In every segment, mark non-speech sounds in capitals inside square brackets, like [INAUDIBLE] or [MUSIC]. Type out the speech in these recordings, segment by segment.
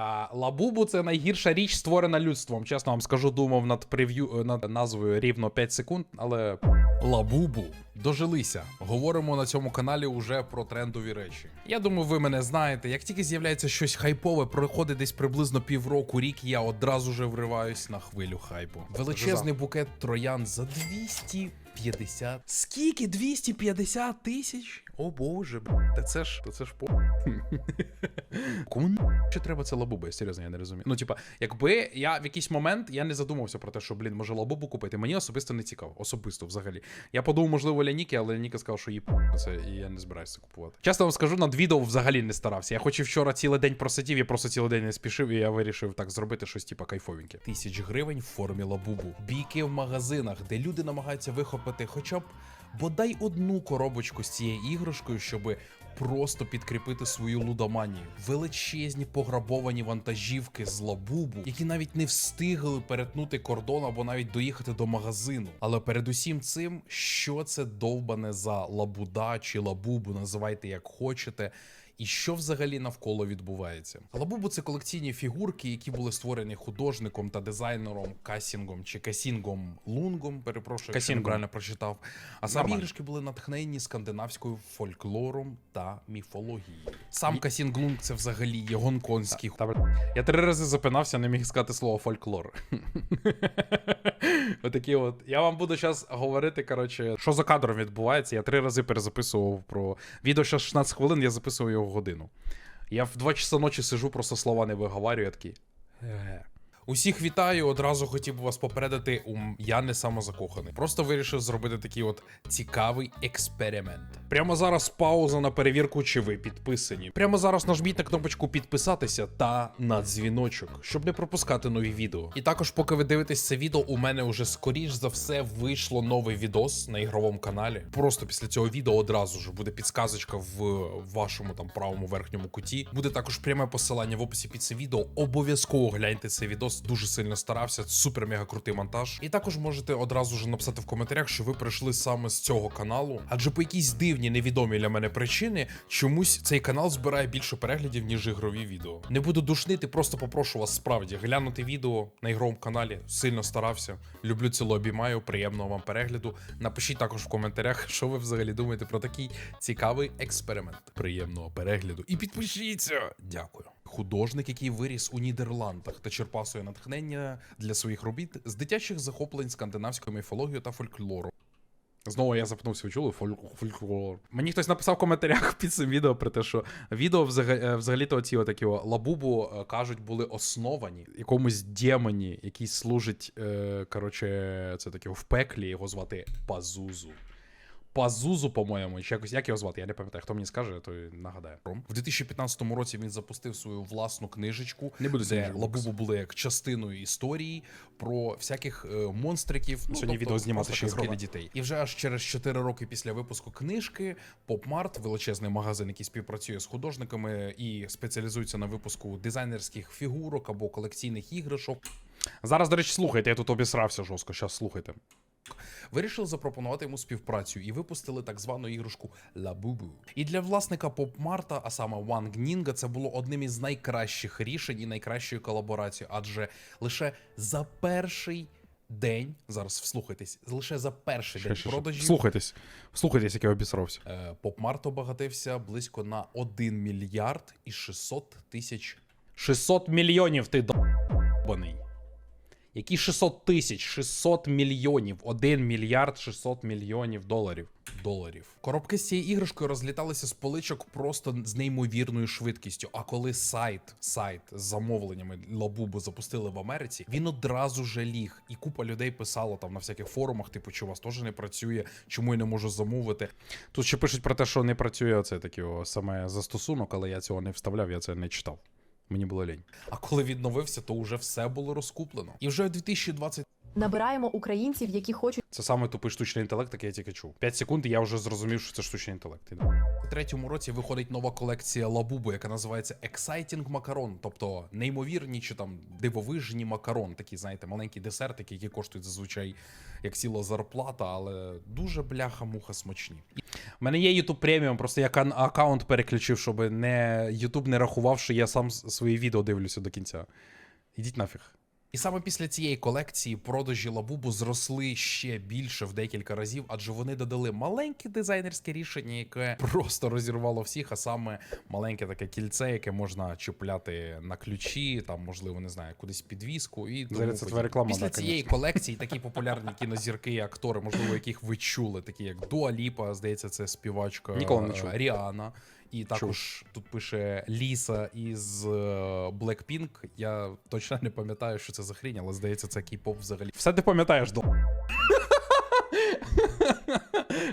А, Лабубу це найгірша річ, створена людством. Чесно вам скажу, думав над прев'ю над назвою рівно 5 секунд, але. Лабубу. Дожилися. Говоримо на цьому каналі уже про трендові речі. Я думаю, ви мене знаєте. Як тільки з'являється щось хайпове, проходить десь приблизно півроку, рік, я одразу же вриваюсь на хвилю хайпу. Величезний букет троян за 250. Скільки? 250 тисяч? О боже, б**, та це ж, та це ж по. [LAUGHS] Кому ще треба це лабуби? Серйозно, я не розумію. Ну, типа, якби я в якийсь момент я не задумався про те, що, блін, може лабубу купити. Мені особисто не цікаво. Особисто взагалі. Я подумав, можливо, Ляніки, але Ляніка сказав, що їй це, і я не збираюся це купувати. Чесно вам скажу, над відео взагалі не старався. Я хоч і вчора цілий день просидів, я просто цілий день не спішив, і я вирішив так зробити щось, типа, кайфовеньке. Тисяч гривень в формі лабубу. Бійки в магазинах, де люди намагаються вихопити хоча б бодай одну коробочку з цією іграшкою, щоб просто підкріпити свою лудоманію. Величезні пограбовані вантажівки з лабубу, які навіть не встигли перетнути кордон або навіть доїхати до магазину. Але перед усім цим, що це довбане за лабуда чи лабубу, називайте як хочете. І що взагалі навколо відбувається? Лабубу це колекційні фігурки, які були створені художником та дизайнером Касінгом чи Касінгом Лунгом. Перепрошую, якщо неправильно прочитав. А самі іграшки були натхнені скандинавською фольклором та міфологією. Сам Касінг Лунг це взагалі є гонконгський. Та, бля, я три рази запинався, не міг сказати слово фольклор. [LAUGHS] [LAUGHS] Отакі от. Я вам буду зараз говорити, коротше, що за кадром відбувається. Я три рази перезаписував про відео ще 16 хвилин, я записував його годину. Я в 2 часа ночі сижу, просто слова не виговарюю, я такий. Усіх вітаю. Одразу хотів би вас попередити. Я не самозакоханий. Просто вирішив зробити такий от цікавий експеримент. Прямо зараз пауза на перевірку, чи ви підписані. Прямо зараз нажміть на кнопочку підписатися та на дзвіночок, щоб не пропускати нові відео. І також, поки ви дивитесь це відео, у мене вже скоріш за все вийшло новий відос на ігровому каналі. Просто після цього відео одразу ж буде підсказочка в вашому там правому верхньому куті. Буде також пряме посилання в описі під це відео. Обов'язково гляньте цей відос. Дуже сильно старався. Супер мега крутий монтаж. І також можете одразу ж написати в коментарях, що ви прийшли саме з цього каналу. Адже по якійсь дивній невідомій для мене причини чомусь цей канал збирає більше переглядів, ніж ігрові відео. Не буду душнити, просто попрошу вас справді глянути відео на ігровому каналі. Сильно старався. Люблю ціло обіймаю. Приємного вам перегляду. Напишіть також в коментарях, що ви взагалі думаєте про такий цікавий експеримент. Приємного перегляду і підпишіться. Дякую. Художник, який виріс у Нідерландах та черпав своє натхнення для своїх робіт з дитячих захоплень скандинавською міфологією та фольклором. Знову я запнувся, ви чули Фоль- фольклор. Мені хтось написав в коментарях під цим відео про те, що відео е, взагалі-то оці отакі лабубу е, кажуть були основані якомусь демоні, який служить, е, коротше, це таке в пеклі, його звати Пазузу. Пазузу, по-моєму, чи якось як його звати, я не пам'ятаю. Хто мені скаже, то нагадає. В 2015 році він запустив свою власну книжечку, Не буду де лабубу були як частиною історії про всяких е, монстриків. Ну, Сьогодні відео знімати ще для дітей. І вже аж через 4 роки після випуску книжки PopMart, величезний магазин, який співпрацює з художниками і спеціалізується на випуску дизайнерських фігурок або колекційних іграшок. Зараз, до речі, слухайте, я тут обісрався жорстко. Зараз слухайте. Вирішили запропонувати йому співпрацю і випустили так звану іграшку Лабубу. І для власника поп-марта, а саме Ван Гнінга, це було одним із найкращих рішень і найкращої колаборації, адже лише за перший день, зараз вслухайтесь, лише за перший Ще, день ще, продажів. Слухайтесь, слухайтесь, як я обісрався. е, Поп-март обагатився близько на 1 мільярд і 600 тисяч 600 мільйонів ти долбаний. Які 600 тисяч? 600 мільйонів. 1 мільярд 600 мільйонів доларів. доларів. Коробки з цією іграшкою розліталися з поличок просто з неймовірною швидкістю. А коли сайт, сайт з замовленнями Лабубу запустили в Америці, він одразу же ліг. І купа людей писало там на всяких форумах, типу, що у вас теж не працює, чому я не можу замовити. Тут ще пишуть про те, що не працює оце такий саме застосунок, але я цього не вставляв, я це не читав. Мені було лінь. А коли відновився, то вже все було розкуплено. І вже у 2020 Набираємо українців, які хочуть Це саме тупий штучний інтелект, який я тільки чув. 5 секунд, і я вже зрозумів, що це штучний інтелект. Іде. У третьому році виходить нова колекція Лабубу, яка називається Exciting Macaron, тобто неймовірні чи там дивовижні макарон, такі, знаєте, маленькі десертики, які коштують зазвичай як ціла зарплата, але дуже бляха-муха смачні. У мене є YouTube преміум, просто я аккаунт переключив, щоб не YouTube не рахував, що я сам свої відео дивлюся до кінця. Ідіть нафіг. І саме після цієї колекції продажі Лабубу зросли ще більше в декілька разів, адже вони додали маленьке дизайнерське рішення, яке просто розірвало всіх, а саме маленьке таке кільце, яке можна чіпляти на ключі, там, можливо, не знаю, кудись підвіску. І тому Зараз це твоя реклама, Після да, цієї конечно. колекції такі популярні кінозірки і актори, можливо, яких ви чули, такі як Дуа Ліпа, здається, це співачка Ніколи не е, чув. Ріана. І також тут пише Ліса із е, Blackpink. Я точно не пам'ятаю, що це за хрінь, але здається, це кей-поп взагалі. Все ти пам'ятаєш, до. [LAUGHS]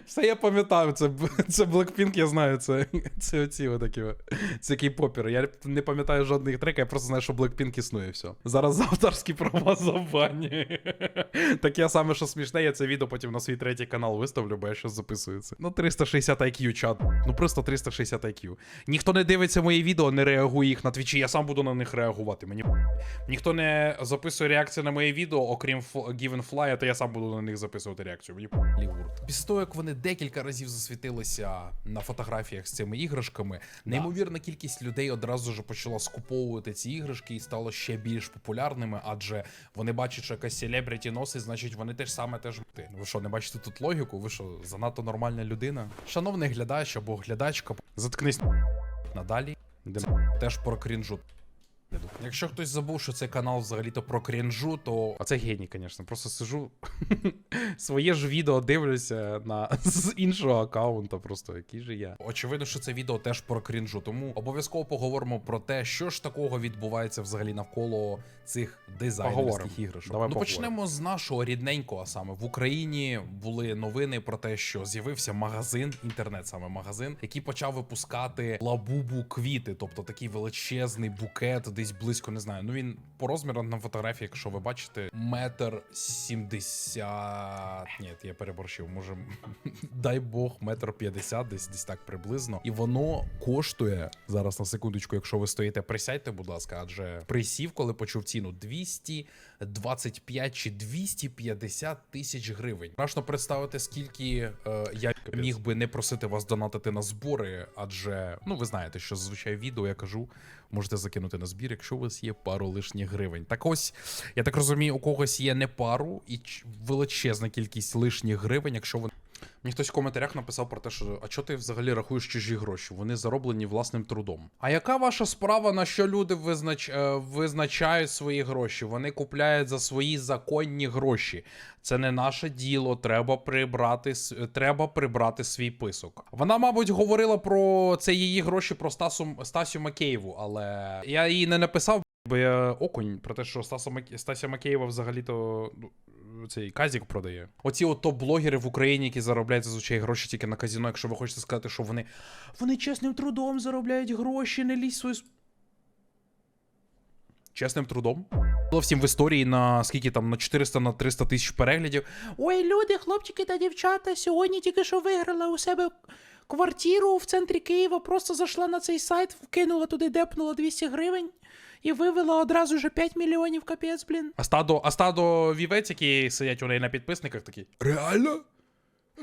Все я пам'ятаю, це, [LAUGHS] це Blackpink, я знаю, це, це оці отакі. Це кей-попери. Я не пам'ятаю жодних треків, я просто знаю, що Blackpink існує, все. Зараз за авторські права забані. [LAUGHS] Так я саме, що смішне, я це відео потім на свій третій канал виставлю, бо я щось записую це. Ну, 360 IQ, чат. Ну просто 360 IQ. Ніхто не дивиться мої відео, не реагує їх на твічі, я сам буду на них реагувати. Мені Ніхто не записує реакції на мої відео, окрім Given Fly, то я сам буду на них записувати реакцію. Мені Лігурт. Після того, як вони декілька разів засвітилися на фотографіях з цими іграшками, неймовірна кількість людей одразу ж почала скуповувати ці іграшки і стало ще більш популярними, адже вони бачать, що якась селебріті носить, значить вони теж саме теж ти. Ви що, не бачите тут логіку? Ви що, занадто нормальна людина? Шановний глядач або глядачка, заткнись. надалі Де- теж про крінжу. Якщо хтось забув, що це канал взагалі-то про крінжу, то А це геній, звісно. Просто сижу, [LAUGHS] своє ж відео дивлюся на з іншого аккаунта. Просто який же я. Очевидно, що це відео теж про крінжу, тому обов'язково поговоримо про те, що ж такого відбувається взагалі навколо цих дизайнерських іграшок. Давай ну поговоримо. почнемо з нашого рідненького. Саме в Україні були новини про те, що з'явився магазин, інтернет саме магазин, який почав випускати лабубу квіти, тобто такий величезний букет, десь близько не знаю. Ну він по розмірам на фотографії, якщо ви бачите, метр сімдесят. Ні, я переборщив. Може, [LAUGHS] дай Бог, метр п'ятдесят, десь десь так приблизно. І воно коштує зараз на секундочку, якщо ви стоїте, присядьте, будь ласка, адже присів, коли почув ціну 225 чи 250 тисяч гривень. Страшно представити, скільки е, я міг би не просити вас донатити на збори, адже ну ви знаєте, що зазвичай відео я кажу, можете закинути на збір, якщо у вас є пару лишніх гривень. Так ось, я так розумію, у когось є не пару і величезна кількість лишніх гривень, якщо ви Мені хтось в коментарях написав про те, що а чого ти взагалі рахуєш чужі гроші? Вони зароблені власним трудом. А яка ваша справа, на що люди визнач... е, визначають свої гроші? Вони купляють за свої законні гроші. Це не наше діло. Треба прибрати треба прибрати свій писок. Вона, мабуть, говорила про це її гроші про Стасу Стасю Макеєву, але я їй не написав. Бо я окунь про те, що Стаса Мак... Стася Макеєва взагалі-то ну, цей казік продає. Оці от топ-блогери в Україні, які заробляють зазвичай гроші тільки на казіно, якщо ви хочете сказати, що вони. Вони чесним трудом заробляють гроші, не лізь свою. Чесним трудом. Було всім в історії на скільки там на 400 на 300 тисяч переглядів. Ой, люди, хлопчики та дівчата, сьогодні тільки що виграла у себе квартиру в центрі Києва, просто зайшла на цей сайт, вкинула туди, депнула 200 гривень і вивела одразу же 5 мільйонів капець, блін. А стадо, а стадо вівець, які сидять у неї на підписниках, такі. Реально?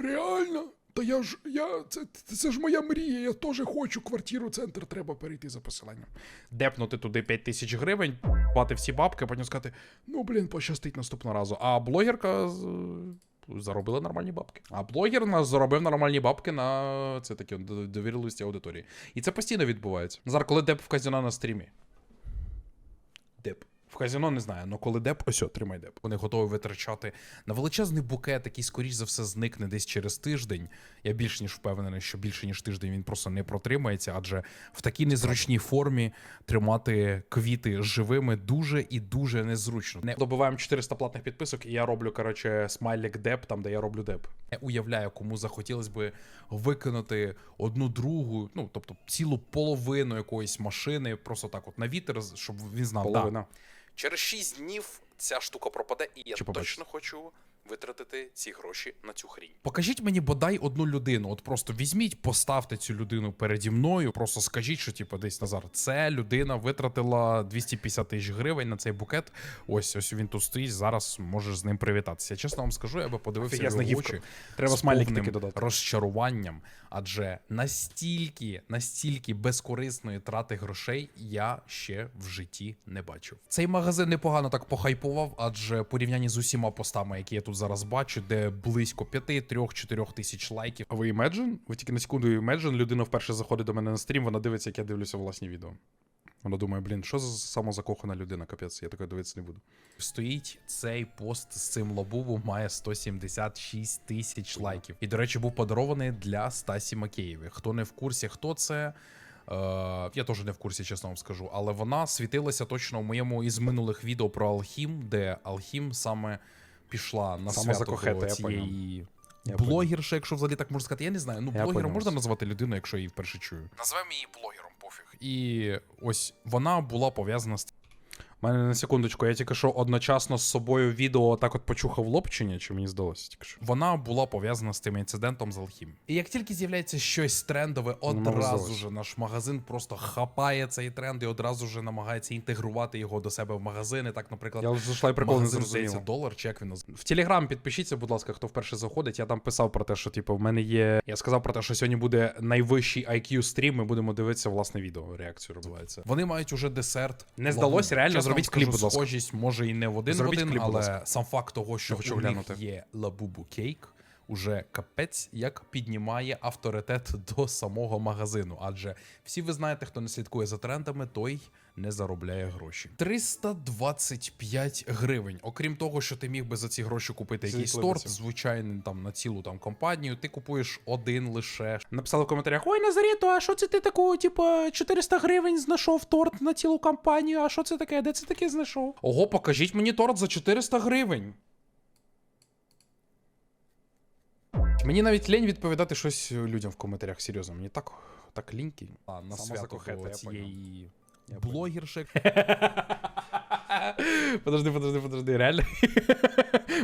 Реально? Та я ж я це, це ж моя мрія. Я теж хочу квартиру. Центр треба перейти за посиланням. Депнути туди 5 тисяч гривень, плати всі бабки, потім сказати, ну блін, пощастить наступного разу. А блогерка з- заробила нормальні бабки. А блогер нас заробив нормальні бабки на це такі довірливості аудиторії. І це постійно відбувається. Зараз, коли деп в казино на стрімі. Деп. В казино не знаю, але коли деп, ось, о, тримай деп. Вони готові витрачати на величезний букет, який, скоріш за все, зникне десь через тиждень. Я більш ніж впевнений, що більше ніж тиждень він просто не протримається, адже в такій незручній формі тримати квіти живими дуже і дуже незручно. Не добиваємо 400 платних підписок, і я роблю, коротше, смайлик деп, там де я роблю деп. не уявляю, кому захотілось би викинути одну другу, ну тобто цілу половину якоїсь машини, просто так, от на вітер, щоб він знав. Половина. Да, через 6 днів ця штука пропаде, і я Чи точно точно хочу витратити ці гроші на цю хрінь. Покажіть мені бодай одну людину. От просто візьміть, поставте цю людину переді мною. Просто скажіть, що типу, десь Назар, це людина витратила 250 тисяч гривень на цей букет. Ось ось він тут стоїть. Зараз можеш з ним привітатися. Чесно вам скажу, я би подивився його очі. Треба з повним додати. розчаруванням, адже настільки, настільки безкорисної трати грошей я ще в житті не бачив. Цей магазин непогано так похайпував, адже порівнянні з усіма постами, які я тут зараз бачу, де близько 5-3-4 тисяч лайків. А ви Imagine? Ви тільки на секунду Imagine, людина вперше заходить до мене на стрім, вона дивиться, як я дивлюся власні відео. Вона думає, блін, що за самозакохана людина, капець, я такої дивитися не буду. Стоїть цей пост з цим лабубом, має 176 тисяч лайків. І, до речі, був подарований для Стасі Макеєві. Хто не в курсі, хто це. Е, я теж не в курсі, чесно вам скажу, але вона світилася точно в моєму із минулих відео про Алхім, де Алхім саме пішла на свято Самозакохета, до цієї Я блогерша, якщо взагалі так можна сказати. Я не знаю. Ну, Я блогером можна назвати людину, якщо я її вперше чую. Назвемо її блогером, пофіг. І ось вона була пов'язана з У мене на секундочку, я тільки що одночасно з собою відео так от почухав лобчення, чи мені здалося тільки що? Вона була пов'язана з тим інцидентом з Алхім. І як тільки з'являється щось трендове, одразу здалося. ж наш магазин просто хапає цей тренд і одразу ж намагається інтегрувати його до себе в магазини. Так, наприклад, Я вже зайшла і прикол не здається долар, чи як він називається. В Телеграм підпишіться, будь ласка, хто вперше заходить. Я там писав про те, що типу, в мене є. Я сказав про те, що сьогодні буде найвищий IQ стрім. Ми будемо дивитися власне відео. Реакцію робити. Вони мають уже десерт. Не здалося, реально, Чесно зробіть кліп, будь ласка. Схожість може і не в один Зробіть в один, кліп, будь але ласка. сам факт того, що Я хочу у них є лабубу кейк. Уже капець як піднімає авторитет до самого магазину. Адже всі ви знаєте, хто не слідкує за трендами, той не заробляє гроші. 325 гривень. Окрім того, що ти міг би за ці гроші купити Ці якийсь торт, звичайний там на цілу там компанію, ти купуєш один лише. Написали в коментарях: ой, Назаріто, а що це ти такого, типу, 400 гривень знайшов торт на цілу кампанію? А що це таке? Де це таке знайшов? Ого, покажіть мені торт за 400 гривень. Мені навіть лінь відповідати щось людям в коментарях. Серйозно, мені так, так ліньки. А, на свято до я цієї Я блогерши. [LAUGHS] Подожди, подожди, подожди, реально.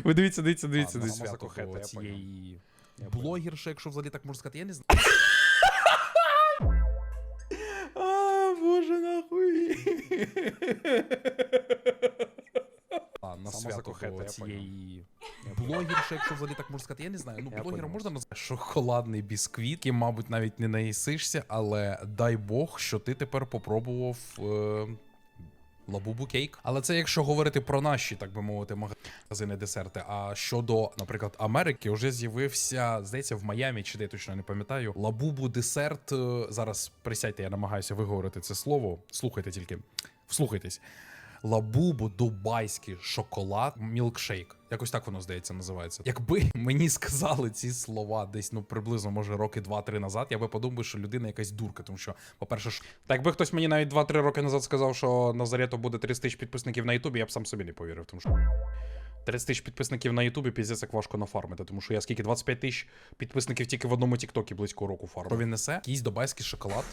Ви дивіться, дивіться, дивіться, дивіться. свято цієї блогерши, якщо взагалі так можна сказати, я не знаю. [LAUGHS] А, боже, нахуй. Свято цієї блогерши, якщо взагалі так можна сказати, я не знаю. Ну, блогером можна назвати шоколадний бісквіт, яким, мабуть, навіть не наїсишся, але дай Бог, що ти тепер попробував. Е... Лабубу кейк. Але це якщо говорити про наші, так би мовити, магазини десерти. А щодо, наприклад, Америки, вже з'явився, здається, в Майамі, чи де я точно не пам'ятаю. Лабубу десерт. е, Зараз присядьте, я намагаюся виговорити це слово. Слухайте тільки, вслухайтесь. Лабубу дубайський шоколад мілкшейк. Якось так воно здається називається. Якби [LAUGHS] мені сказали ці слова десь ну приблизно може роки два-три назад, я би подумав, що людина якась дурка, тому що, по-перше, ш- Так якби хтось мені навіть 2-3 роки назад сказав, що Назарето буде 30 тисяч підписників на Ютубі, я б сам собі не повірив, тому що 30 тисяч підписників на Ютубі піздець як важко нафармити, тому що я скільки 25 тисяч підписників тільки в одному Тіктокі близько року фармив. він несе? Якийсь дубайський шоколад.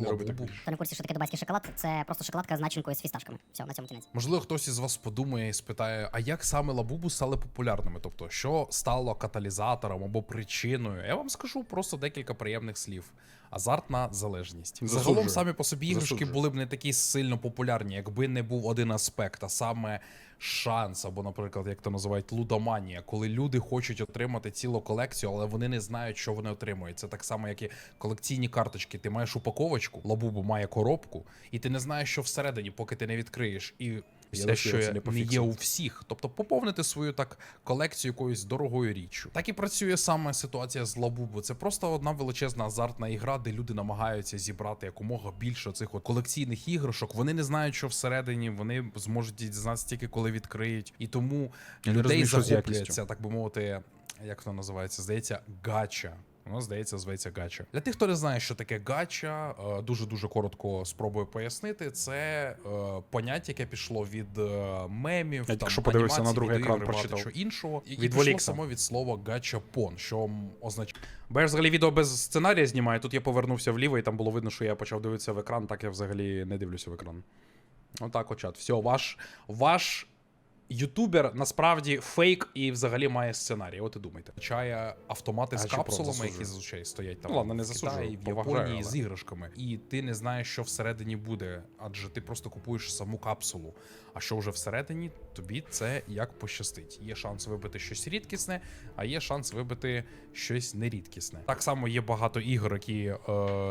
Не роби так більше. Хто не в курсі, що таке дубайський шоколад, це просто шоколадка з начинкою з фісташками. Все, на цьому кінець. Можливо, хтось із вас подумає і спитає, а як саме лабубу стали популярними? Тобто, що стало каталізатором або причиною? Я вам скажу просто декілька приємних слів. Азартна залежність. Засуджую. Загалом самі по собі іграшки Засуджую. були б не такі сильно популярні, якби не був один аспект, а саме шанс, або, наприклад, як то називають лудоманія, коли люди хочуть отримати цілу колекцію, але вони не знають, що вони отримують. Це так само, як і колекційні карточки. Ти маєш упаковочку, лабубу має коробку, і ти не знаєш, що всередині, поки ти не відкриєш. І все, що це не є у всіх, тобто поповнити свою так колекцію якоюсь дорогою річчю. Так і працює саме ситуація з Лабубу. Це просто одна величезна азартна ігра, де люди намагаються зібрати якомога більше цих от колекційних іграшок. Вони не знають, що всередині вони зможуть дізнатися тільки коли відкриють. І тому Я людей розумію, що з захоплює якістю. це, так би мовити, як воно називається? Здається, гача. Воно здається, зветься гача. Для тих, хто не знає, що таке гача, дуже дуже коротко спробую пояснити. Це е, поняття, яке пішло від е, мемів, тільки там, що подивився на другий екран, прочитав. що іншого. І, і пішло само від слова гачапон, що означає. Бо я взагалі відео без сценарія знімаю. Тут я повернувся вліво, і там було видно, що я почав дивитися в екран, так я взагалі не дивлюся в екран. Отак, от чат. Все, ваш, ваш Ютубер насправді фейк і взагалі має сценарій. От і думайте. Чає автомати з А правда капсулами, які зазвичай стоять там Ну, ладно, не в засуджую, Китаї, в Японії але- з іграшками. І ти не знаєш, що всередині буде, адже ти просто купуєш саму капсулу. А що вже всередині, тобі це як пощастить. Є шанс вибити щось рідкісне, а є шанс вибити щось нерідкісне. Так само є багато ігор, які е,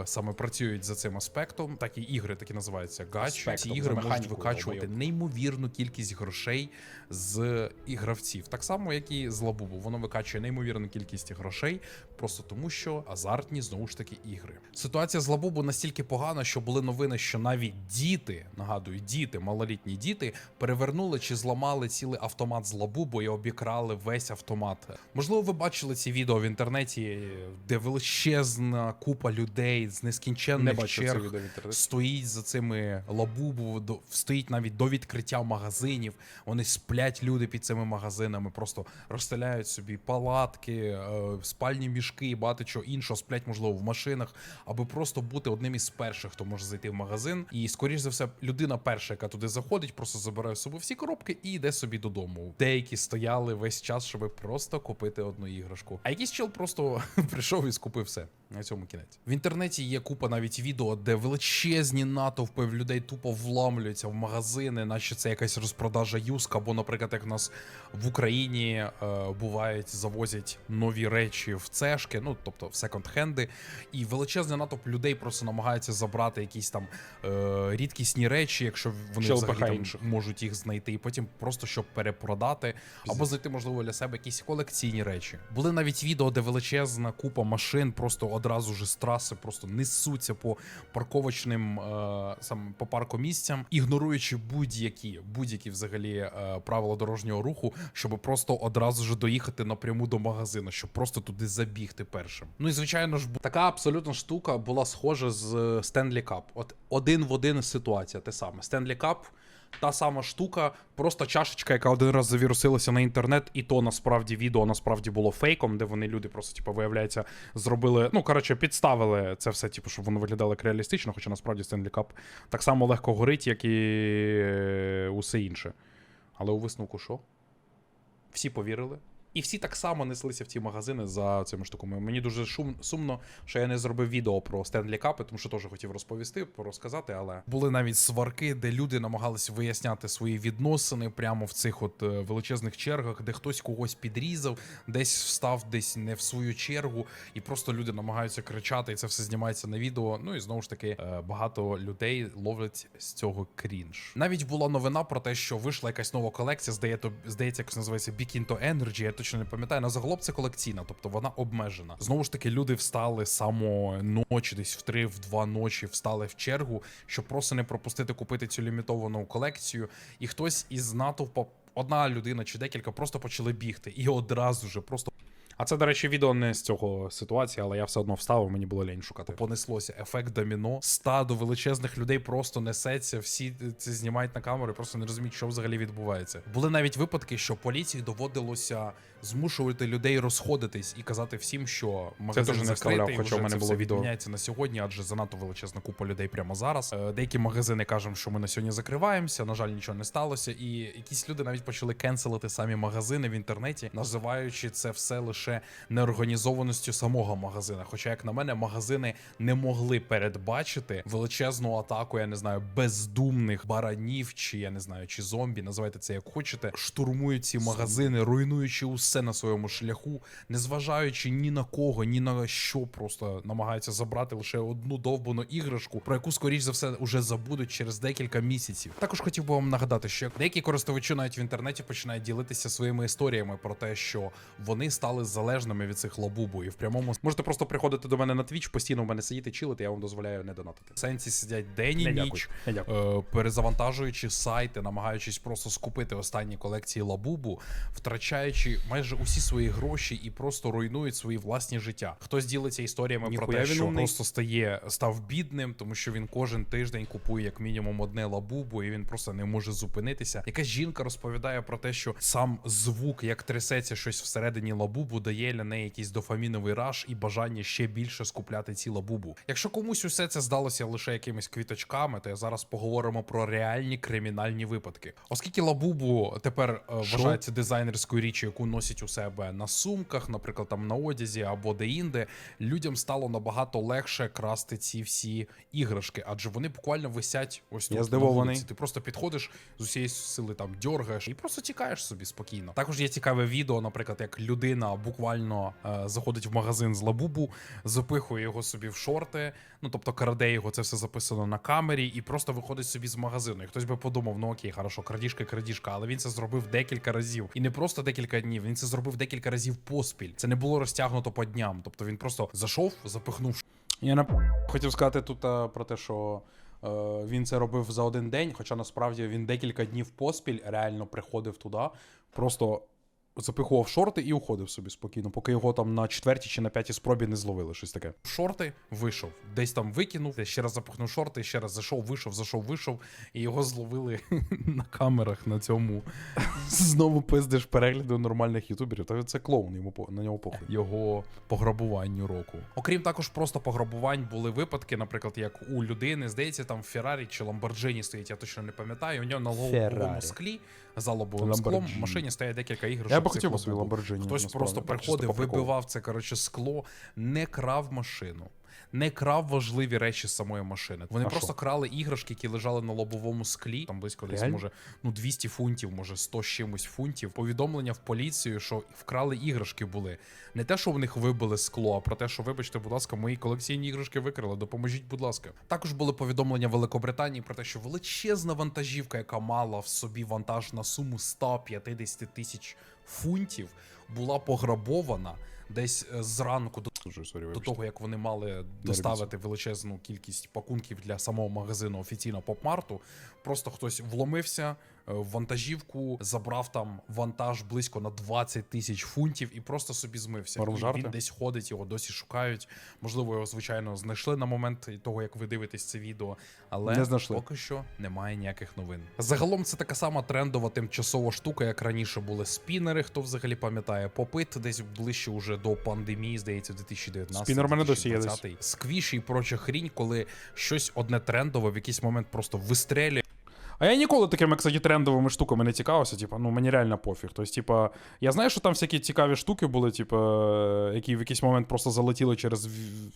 саме працюють за цим аспектом. Такі ігри, такі називаються гачі. Ці ігри можуть викачувати неймовірну кількість грошей з ігравців. Так само, як і з Лабубу. Воно викачує неймовірну кількість грошей, просто тому, що азартні знову ж таки ігри. Ситуація з Лабубу настільки погана, що були новини, що навіть діти, нагадую, діти, малолітні діти, перевернули чи зламали цілий автомат з Лабубу і обікрали весь автомат. Можливо, ви бачили ці відео в інтернеті, де величезна купа людей з Не нескінченних це черг стоїть за цими лабубу, стоїть навіть до відкриття магазинів. Вони сплять люди під цими магазинами, просто розстеляють собі палатки, е, спальні мішки і багато чого іншого, сплять, можливо, в машинах, аби просто бути одним із перших, хто може зайти в магазин. І скоріш за все, людина перша, яка туди заходить, просто забирає з собою всі коробки і йде собі додому. Деякі стояли весь час, щоб просто купити одну іграшку. А якийсь чел просто [LAUGHS] прийшов і скупив все. На цьому кінець. В інтернеті є купа навіть відео, де величезні натовпи людей тупо вламлюються в магазини, наче це якась розпродажа юск, або, наприклад, як в нас в Україні е, бувають, завозять нові речі в цешки, ну тобто в секонд-хенди, і величезний натовп людей просто намагається забрати якісь там е, рідкісні речі, якщо вони Чел взагалі там можуть їх знайти, і потім просто щоб перепродати, або знайти, можливо, для себе якісь колекційні речі. Були навіть відео, де величезна купа машин просто одразу ж з траси просто несуться по парковочним е, сам по паркомісцям, ігноруючи будь-які будь-які взагалі е, правила дорожнього руху, щоб просто одразу ж доїхати напряму до магазину, щоб просто туди забігти першим. Ну і звичайно ж, така абсолютно штука була схожа з Stanley Cup. От один в один ситуація, те саме. Stanley Cup та сама штука, просто чашечка, яка один раз завірусилася на інтернет, і то насправді відео насправді було фейком, де вони люди просто, типу, виявляється, зробили. Ну, коротше, підставили це все, типу, щоб воно виглядало як реалістично, хоча насправді Stanley Cup так само легко горить, як і е, усе інше. Але у висновку що? Всі повірили. І всі так само неслися в ці магазини за цими штуками. Мені дуже шум, сумно, що я не зробив відео про Стенлі Капи, тому що теж хотів розповісти, розказати, але були навіть сварки, де люди намагалися виясняти свої відносини прямо в цих от е, величезних чергах, де хтось когось підрізав, десь встав, десь не в свою чергу, і просто люди намагаються кричати, і це все знімається на відео. Ну і знову ж таки, е, багато людей ловлять з цього крінж. Навіть була новина про те, що вийшла якась нова колекція, здається, здається, якось називається Big Energy, я точно не пам'ятаю. На загалом це колекційна, тобто вона обмежена. Знову ж таки, люди встали само ночі, десь в 3 в два ночі встали в чергу, щоб просто не пропустити купити цю лімітовану колекцію. І хтось із натовпа, одна людина чи декілька, просто почали бігти. І одразу же просто А це, до речі, відео не з цього ситуації, але я все одно вставив, мені було лінь шукати. понеслося. Ефект доміно. Стадо величезних людей просто несеться. Всі це знімають на камеру, і просто не розуміють, що взагалі відбувається. Були навіть випадки, що поліції доводилося змушувати людей розходитись і казати всім, що магазин теж не закритий, вставляв, хоча в мене це було відео. відміняється на сьогодні, адже занадто величезна купа людей прямо зараз. Е, Деякі магазини кажуть, що ми на сьогодні закриваємося. На жаль, нічого не сталося. І якісь люди навіть почали кенселити самі магазини в інтернеті, називаючи це все лише неорганізованістю самого магазина. Хоча, як на мене, магазини не могли передбачити величезну атаку, я не знаю, бездумних баранів, чи я не знаю, чи зомбі, називайте це як хочете, штурмують ці магазини, руйнуючи усе на своєму шляху, незважаючи ні на кого, ні на що, просто намагаються забрати лише одну довбану іграшку, про яку, скоріш за все, уже забудуть через декілька місяців. Також хотів би вам нагадати, що деякі користувачі навіть в інтернеті починають ділитися своїми історіями про те, що вони стали залежними від цих лабубу, і в прямому Можете просто приходити до мене на Twitch, постійно в мене сидіти, чилити, я вам дозволяю не донатити. сенсі сидять день і Не ніч. Не дякую. Е, перезавантажуючи сайти, намагаючись просто скупити останні колекції лабубу, втрачаючи майже усі свої гроші і просто руйнують свої власні життя. Хтось ділиться історіями Ніхуя про те, що умний. просто стає став бідним, тому що він кожен тиждень купує як мінімум одне лабубу, і він просто не може зупинитися. Якась жінка розповідає про те, що сам звук, як трясеться щось всередині лабубу, додає для неї якийсь дофаміновий раш і бажання ще більше скупляти ці лабубу. Якщо комусь усе це здалося лише якимись квіточками, то я зараз поговоримо про реальні кримінальні випадки. Оскільки лабубу тепер е, вважається дизайнерською річчю, яку носять у себе на сумках, наприклад, там на одязі або де-інде, людям стало набагато легше красти ці всі іграшки, адже вони буквально висять ось тут Я здивований. Ти просто підходиш з усієї сили там дьоргаєш і просто тікаєш собі спокійно. Також є цікаве відео, наприклад, як людина буквально е, заходить в магазин з лабубу, запихує його собі в шорти. Ну тобто краде його, це все записано на камері, і просто виходить собі з магазину. І хтось би подумав, ну окей, хорошо, крадіжка, крадіжка, але він це зробив декілька разів. І не просто декілька днів. Він це зробив декілька разів поспіль. Це не було розтягнуто по дням. Тобто він просто зайшов, запихнув Я на хотів сказати тут е, про те, що е, він це робив за один день, хоча насправді він декілька днів поспіль реально приходив туди, просто запихував шорти і уходив собі спокійно, поки його там на четвертій чи на п'ятій спробі не зловили. Щось таке. шорти, вийшов, десь там викинув, ще раз запихнув шорти, ще раз зайшов, вийшов, зайшов, вийшов, і його зловили [LAUGHS] на камерах на цьому [LAUGHS] Знову пиздиш перегляди нормальних ютуберів. Та це клоун, йому по- на нього похуй. його пограбуванню року. Окрім також просто пограбувань, були випадки, наприклад, як у людини, здається, там Феррарі чи Ламборджині стоїть, я точно не пам'ятаю. У нього на лобовому склі за лобовим склом в машині стоять декілька іграшок. Би хотів би свій. Lamborghini, Хтось насправді, просто так, чисто приходив, по приколу. вибивав це коротше скло, не крав машину. Не крав важливі речі з самої машини. Вони А просто що? крали іграшки, які лежали на лобовому склі. Там близько десь може ну 200 фунтів, може 100 з чимось фунтів. Повідомлення в поліцію, що вкрали іграшки були. Не те, що в них вибили скло, а про те, що вибачте, будь ласка, мої колекційні іграшки викрали. Допоможіть, будь ласка. Також були повідомлення Великобританії про те, що величезна вантажівка, яка мала в собі вантаж на суму 150 тисяч фунтів, була пограбована десь е, зранку до до того, як вони мали доставити величезну кількість пакунків для самого магазину офіційно попмарту, просто хтось вломився вантажівку, забрав там вантаж близько на 20 тисяч фунтів і просто собі змився. І він десь ходить, його досі шукають. Можливо, його звичайно знайшли на момент того, як ви дивитесь це відео, але Не знайшли. поки що немає ніяких новин. Загалом це така сама трендова тимчасова штука, як раніше були спінери. Хто взагалі пам'ятає, попит десь ближче уже до пандемії, здається, 2019 Спінер мене досі є десь. 2020. Сквіш і проча хрінь, коли щось одне трендове в якийсь момент просто вистрелює. А я ніколи такими, кстати, трендовими штуками не цікавився. Типа, ну мені реально пофіг. Тобто, типа, я знаю, що там всякі цікаві штуки були, типа, які в якийсь момент просто залетіли через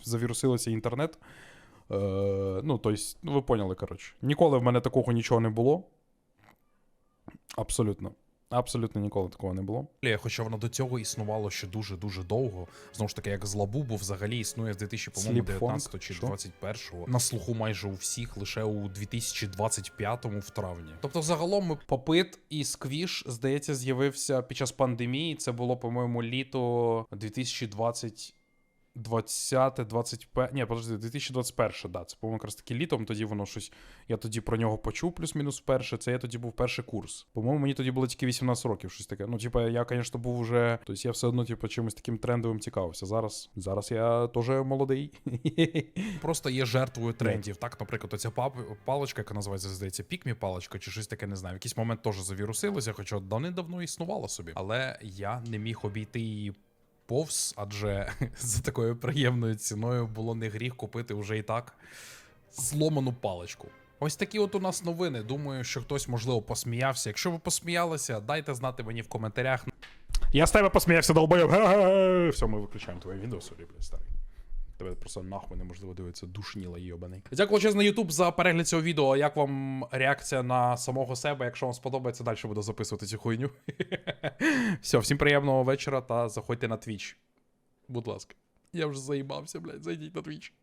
завірусилися інтернет. Е, ну, тобто, ну ви поняли, коротше. Ніколи в мене такого нічого не було. Абсолютно. Абсолютно ніколи такого не було. Хоча воно до цього існувало ще дуже дуже довго. Знову ж таки, як з Лабубу взагалі існує з 2019 Sleep чи 2021-го. на слуху майже у всіх лише у 2025 в травні. Тобто, загалом ми Попит і сквіш, здається, з'явився під час пандемії. Це було, по-моєму, літо 2020. 20, 21, ні, подожди, 2021, да, це, по-моєму, якраз таки літом, тоді воно щось, я тоді про нього почув плюс-мінус вперше, це я тоді був перший курс. По-моєму, мені тоді було тільки 18 років, щось таке. Ну, типа, я, звісно, був уже, тобто я все одно, типу, чимось таким трендовим цікавився. Зараз, зараз я теж молодий. [LAUGHS] просто є жертвою трендів. Так, наприклад, оця паличка, яка називається, здається, пікмі паличка, чи щось таке, не знаю. В якийсь момент теж завірусилося, хоча давним-давно існувала собі. Але я не міг обійти її повз, адже [LAUGHS] за такою приємною ціною було не гріх купити вже і так зломану паличку. Ось такі от у нас новини. Думаю, що хтось, можливо, посміявся. Якщо ви посміялися, дайте знати мені в коментарях. Я з тебе посміявся. Га-га-га. Все, ми виключаємо твоє відео, сорі, блядь, старий. Тебе просто нахуй неможливо дивитися, душніла йобаний. Дякую величезно, Ютуб за перегляд цього відео. Як вам реакція на самого себе? Якщо вам сподобається, далі буду записувати цю хуйню. [LAUGHS] Все, всім приємного вечора та заходьте на Twitch. Будь ласка. Я вже заїбався, блядь, зайдіть на Twitch.